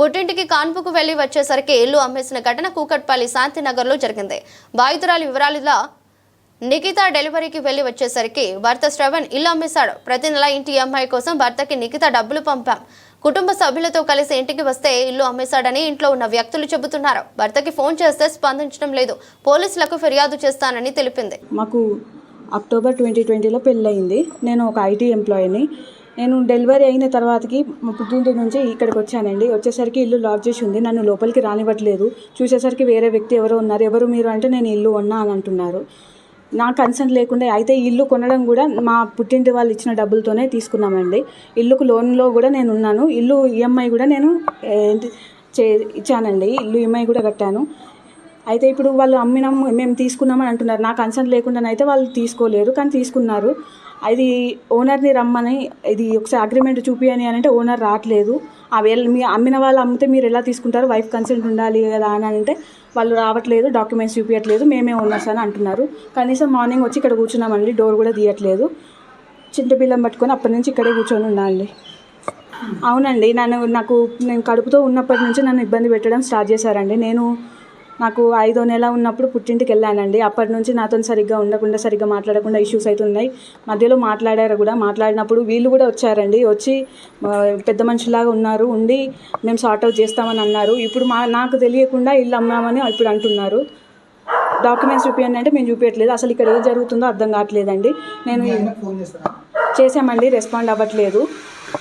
పుట్టింటికి కాన్పుకు వెళ్ళి వచ్చేసరికి ఇల్లు అమ్మేసిన ఘటన కూకట్పల్లి శాంతినగర్లో జరిగింది. బాధితురాలి వివరాలుగా నిఖిత డెలివరీకి వెళ్ళి వచ్చేసరికి భర్త శ్రవణ్ ఇల్లు అమ్మేశాడు. ప్రతి నెల ఇంటి అమ్మాయి కోసం భర్తకి నిఖిత డబ్బులు పంపాం. కుటుంబ సభ్యులతో కలిసి ఇంటికి వస్తే ఇల్లు అమ్మేశాడని ఇంట్లో ఉన్న వ్యక్తులు చెబుతున్నారు. భర్తకి ఫోన్ చేస్తే స్పందించడం లేదు. పోలీసులకు ఫిర్యాదు చేస్తానని తెలిపింది. మాకు అక్టోబర్ ట్వంటీ ట్వంటీలో పెళ్ళయింది. నేను ఒక ఐటీ ఎంప్లాయీని. నేను డెలివరీ అయిన తర్వాతకి మా పుట్టింటి నుంచి ఇక్కడికి వచ్చానండి. వచ్చేసరికి ఇల్లు లాక్ చేసి ఉంది. నన్ను లోపలికి రానివ్వట్లేదు. చూసేసరికి వేరే వ్యక్తి ఎవరో ఉన్నారు. ఎవరు మీరు అంటే నేను ఇల్లు ఉన్నా అని అంటున్నారు. నా కన్సర్న్ లేకుండా అయితే ఇల్లు కొనడం కూడా మా పుట్టింటి వాళ్ళు ఇచ్చిన డబ్బులతోనే తీసుకున్నామండి. ఇల్లుకు లోన్లో కూడా నేను ఉన్నాను. ఇల్లు ఈఎంఐ కూడా నేను చే ఇచ్చానండి. ఇల్లు ఈఎంఐ కూడా కట్టాను. అయితే ఇప్పుడు వాళ్ళు అమ్మినాం మేము తీసుకున్నామని అంటున్నారు. నా కన్సర్న్ లేకుండానే అయితే వాళ్ళు తీసుకోలేరు కానీ తీసుకున్నారు. అది ఓనర్ని రమ్మని ఇది ఒకసారి అగ్రిమెంట్ చూపియని అని అంటే ఓనర్ రావట్లేదు. ఆ వేళ మీ అమ్మిన వాళ్ళు అమ్మితే మీరు ఎలా తీసుకుంటారు? వైఫ్ కన్సెంట్ ఉండాలి కదా అని అంటే వాళ్ళు రావట్లేదు డాక్యుమెంట్స్ చూపించట్లేదు మేమే ఓనర్స్ అని అంటున్నారు. కనీసం మార్నింగ్ వచ్చి ఇక్కడ కూర్చున్నామండి డోర్ కూడా తీయట్లేదు. చింత బిల్లం పట్టుకొని అప్పటి నుంచి ఇక్కడే కూర్చొని ఉండాలి. అవునండి నన్ను నాకు నేను కడుపుతో ఉన్నప్పటి నుంచి నన్ను ఇబ్బంది పెట్టడం స్టార్ట్ చేశారండి. నేను నాకు ఐదో నెల ఉన్నప్పుడు పుట్టింటికి వెళ్ళానండి అప్పటి నుంచి నాతో సరిగ్గా ఉండకుండా సరిగ్గా మాట్లాడకుండా ఇష్యూస్ అవుతున్నాయి మధ్యలో మాట్లాడారు కూడా. మాట్లాడినప్పుడు వీళ్ళు కూడా వచ్చారండి. వచ్చి పెద్ద మనుషులాగా ఉన్నారు. ఉండి మేము సార్ట్ అవుట్ చేస్తామని అన్నారు. ఇప్పుడు మా నాకు తెలియకుండా ఇల్లు అమ్మామని ఇప్పుడు అంటున్నారు. డాక్యుమెంట్స్ చూపించండి అంటే మేము చూపించట్లేదు అసలు ఇక్కడ ఏం జరుగుతుందో అర్థం కావట్లేదండి. నేను చేసామండి రెస్పాండ్ అవ్వట్లేదు.